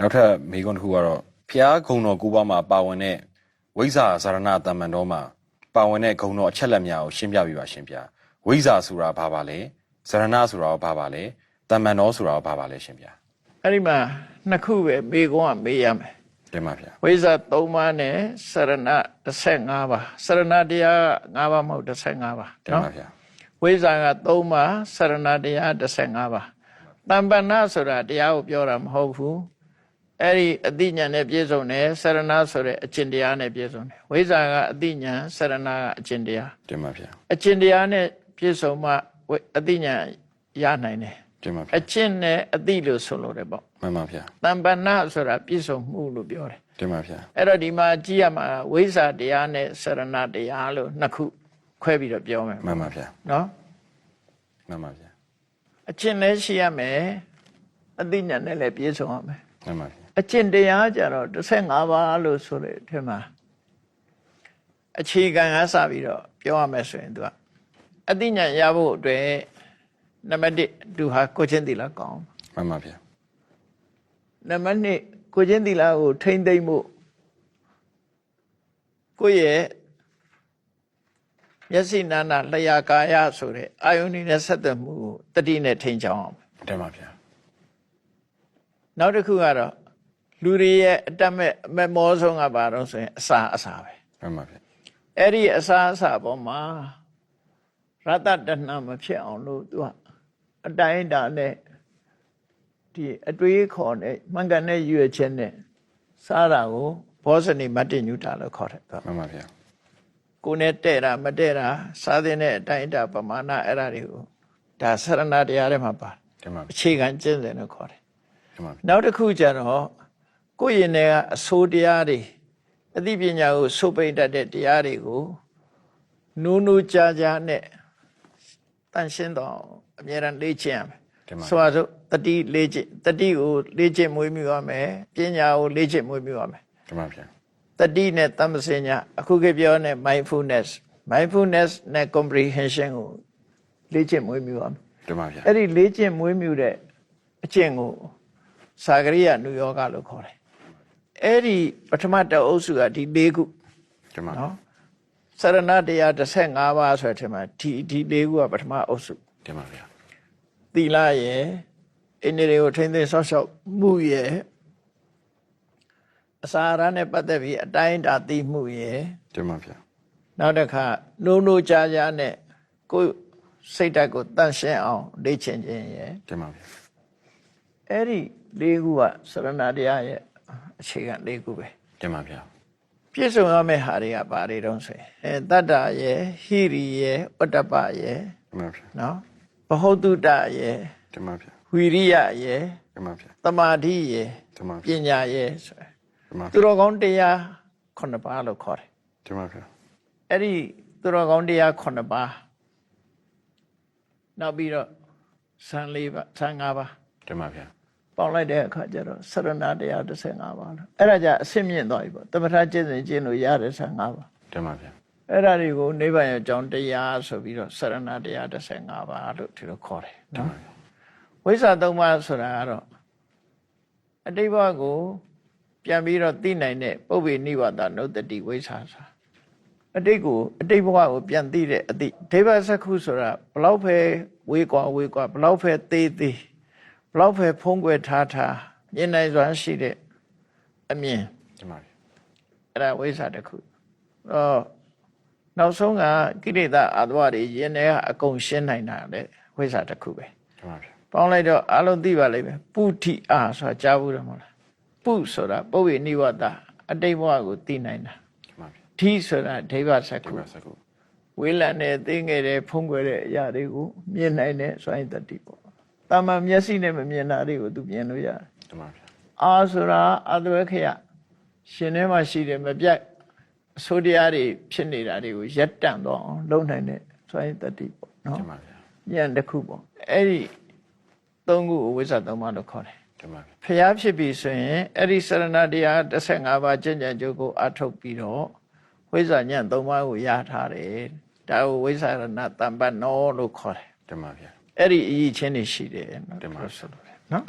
နောက်ထပ်မိကွန်းတစ်ခုကတော့ဖျားဂုံတော်ကူပါမှာပါဝင်တဲ့ဝိဇ္ဇာဇာရဏတမ္မန်တော်မှာပါဝင်တဲ့ဂုံတော်အချက်လက်များကိုရှင်းပြပြပါရှင်ဗျာဝိဇ္ဇာဆိုတာဘာပါလဲဇာရဏဆိုတာရောဘာပါလဲတမ္မန်တော်ဆိုတာရောဘာပါလဲရှင်ဗျာအဲ့ဒီမှာနှစ်ခုပဲမေကုန်းကမေးရမယ်တင်ပါဗျာဝိဇ္ဇာ3ပါးနဲ့စရဏ15ပါးစရဏတရား5ပါးမဟုတ်15ပါးတင်နော်ပါဗျာဝိဇ္ဇာက3ပါးစရဏတရား15ပါးတမ္ပဏဆိုတာတရားကိုပြောတာမဟုတ်ဘူး အဲ့ဒီအတိညာဏ်နဲ့ပြည့်စုံတယ်စရဏဆိုတဲ့အကျင့်တရားနဲ့ပြည့်စုံတယ်ဝိဇ္ဇာကအတိညာဏ်စရဏကအကျင့်တရားတင်ပါဗျာအကျင့်တရားနဲ့ပြည့်စုံမှဝိအတိညာဏ်ရနိုင်တယ်တင်ပါဗျာအကျင့်နဲ့အတိလို့ဆိုလို့တယ်ပေါ့မှန်ပါဗျာတမ္ပဏဆိုတာပြည့်စုံမှုလို့ပြောတယ်တင်ပါဗျာအဲ့တော့ဒီမှာကြည့်ရမှာဝိဇ္ဇာတရားနဲ့စရဏတရားလို့နှစ်ခုခွဲပြီးတော့ပြောမယ်မှန်ပါဗျာနော်မှန်ပါဗျာအကျင့်လည်းရှိရမယ်အသိဉာဏ်နဲ့လည်းပြည့်စုံရမယ်မှန်ပါဗျာ အကျင့်တရားကြတော့15ပါးလို့ဆိုတဲ့အထက်မှာအခြေခံကစပြီးတော့ပြောရမယ်ဆိုရင်သူကအသိဉာဏ်ရဖို့အတွက်နံပါတ်1သူဟာကိုယ်ချင်းသီလကောင်းမှန်ပါဗျာနံပါတ်2ကိုယ်ချင်းသီလကိုထိမ့်သိမ့်မှုကိုယ့်ရဲ့မျက်စိနာနာလျာကာယဆိုတဲ့အာယုန်နေနဲ့ဆက်သွယ်မှုကိုတတိနဲ့ထိန်းချောင်းအောင်တင်ပါဗျာနောက်တစ်ခုကတော့ လူတွေရဲ့အတတ်မဲ့အမဲ့မောဆုံးကဘာတော့ဆိုရင်အစာအစာပဲမှန်ပါဗျာအဲ့ဒီအစာအစာပေါ်မှာရတ္တတဏမဖြစ်အောင်လို့သူကအတိုင်းအတာနဲ့ဒီအတွေးခေါ်နဲ့မှန်ကန်တဲ့ရွေချက်နဲ့စားတာကိုဘောဇနိမတ္တညုတာလို့ခေါ်တယ်သူကမှန်ပါဗျာကိုယ်နဲ့တဲ့တာမတဲ့တာစားတဲ့အတိုင်းအတာပမာဏအဲ့ဒါတွေကိုဒါဆရဏတရားထဲမှာပါတင်ပါဗျာအခြေခံကျင့်စဉ်လို့ခေါ်တယ်တင်ပါဗျာနောက်တစ်ခုကျတော့ ကိုယ့်ရင်ထဲကအဆိုးတရားတွေအသိပညာကိုစုပ်ပိတ်တတ်တဲ့တရားတွေကိုနူးနူးကြားကြားနဲ့တန်ရှင်းတော့အမြဲတမ်းလေ့ကျင့်ရမယ်တင်ပါဆိုပါစို့တတိလေ့ကျင့်တတိကိုလေ့ကျင့်မွေးမြူရမယ်ပညာကိုလေ့ကျင့်မွေးမြူရမယ်တင်ပါဗျာတတိနဲ့တမ္ပစဉ္ညာအခုခေတ်ပြောတဲ့ mindfulness mindfulness နဲ့ comprehension ကိုလေ့ကျင့်မွေးမြူရမယ်တင်ပါဗျာအဲ့ဒီလေ့ကျင့်မွေးမြူတဲ့အကျင့်ကိုစာကရိယနုယောဂလို့ခေါ်တယ် အဲ့ဒီပထမတအုပ်စုကဒီ၄ခုတင်ပါဗျာနော်စရဏတရား15ပါးဆိုတဲ့အထက်မှာဒီဒီ၄ခုကပထမအုပ်စုတင်ပါဗျာသီလရယ်အင်းတွေကိုထိမ့်သိမ်းဆောက်ရှောက်မှုရယ်အစာရနဲ့ပတ်သက်ပြီးအတိုင်းအတာသိမှုရယ်တင်ပါဗျာနောက်တစ်ခါနိုးနိုးကြားကြားနဲ့ကိုယ်စိတ်ဓာတ်ကိုတန့်ရှင်းအောင်လေ့ကျင့်ခြင်းရယ်တင်ပါဗျာအဲ့ဒီလေးခုကစရဏတရားရဲ့ အခြေခံလေးခုပဲတင်ပါဗျာပြည့်စုံရမယ့်ဟာတွေကဘာတွေတုံးဆိုရင်အဲတတ္တရဲ့ဟိရိရဲ့ဝတ္တပရဲ့တင်ပါဗျာနော်ဘဟုတုတရဲ့တင်ပါဗျာဝီရိယရဲ့တင်ပါဗျာတမာတိရဲ့တင်ပါပဗျာညာရဲ့ဆိုရယ်တင်ပါသူတော်ကောင်းတရားခုနှစ်ပါးလို့ခေါ်တယ်တင်ပါဗျာအဲ့ဒီသူတော်ကောင်းတရားခုနှစ်ပါးနောက်ပြီးတော့ဇန်၄ပါးဇန်၅ပါးတင်ပါဗျာ ပေါင်းလိုက်တဲ့အခါကျတော့စရဏတရား15ပါးလို့အဲ့ဒါကြအဆင့်မြင့်သွားပြီပေါ့သမထကျင့်စဉ်ကျင့်လို့ရတယ်15ပါးတင်ပါဗျာအဲ့ဒါတွေကိုနိဗ္ဗာန်ရဲ့အကြောင်းတရားဆိုပြီးတော့စရဏတရား15ပါးလို့ဒီလိုခေါ်တယ်နော်ဝိဇ္ဇာ3ပါးဆိုတာကတော့အတိတ်ဘဝကိုပြန်ပြီးတော့သိနိုင်တဲ့ပုဗ္ဗေနိဝါဒနုတ္တတိဝိဇ္ဇာဆိုတာအတိတ်ကိုအတိတ်ဘဝကိုပြန်သိတဲ့အတိဒိဗ္ဗစက္ခုဆိုတာဘလောက်ပဲဝေးကွာဝေးကွာဘလောက်ပဲသေးသေး ဘလောက်ပဲဖုံးကွယ်ထားထားမြင်နိုင်စွမ်းရှိတဲ့အမြင်တင်ပါဗျာအဲ့ဒါဝိဇ္ဇာတစ်ခုအော်နောက်ဆုံးကကိလေသာအတ္တဝတွေယင်းထဲကအကုန်ရှင်းနိုင်တာလေဝိဇ္ဇာတစ်ခုပဲတင်ပါဗျာပေါင်းလိုက်တော့အလုံးသိပါလိမ့်မယ်ပုထိအာဆိုတာကြားဘူးတယ်မဟုတ်လားပုဆိုတာပုဗ္ဗေနိဝတ္တအတိတ်ဘဝကိုသိနိုင်တာတင်ပါဗျာဓိဆိုတာဒိဗ္ဗစက္တင်ခုပါစကုဝေးလံနဲ့သိငယ်တဲ့ဖုံးကွယ်တဲ့အရာတွေကိုမြင်နိုင်တဲ့စွမ်းရည်တတိပေါ့ တာမန်မျက်စိနဲ့မမြင်တာတွေကိုသူမြင်လို့ရတယ်တင်ပါဗျာအာဆိုတာအတဝေခယရှင်ထဲမှာရှိတယ်မပြတ်အဆိုးတရားတွေဖြစ်နေတာတွေကိုရပ်တန့်တော့အောင်လုပ်နိုင်တဲ့စွမ်းရည်တတိပေါ့နော်တင်ပါဗျာညံတစ်ခုပေါ့အဲ့ဒီသုံးခုကိုဝိဇ္ဇာသုံးပါးလို့ခေါ်တယ်တင်ပါဗျာဖျားဖြစ်ပြီဆိုရင်အဲ့ဒီစရဏတရား15ပါးကျင့်ကြံကြိုးကိုအထုတ်ပြီးတော့ဝိဇ္ဇာညံသုံးပါးကိုရထားတယ်ဒါကိုဝိဇ္ဇာရဏတမ္ပနောလို့ခေါ်တယ်တင်ပါဗျာ အဲ့ဒီအရေးချင်းတွေရှိတယ်နော်တင်ပါလို့ဆိုလို့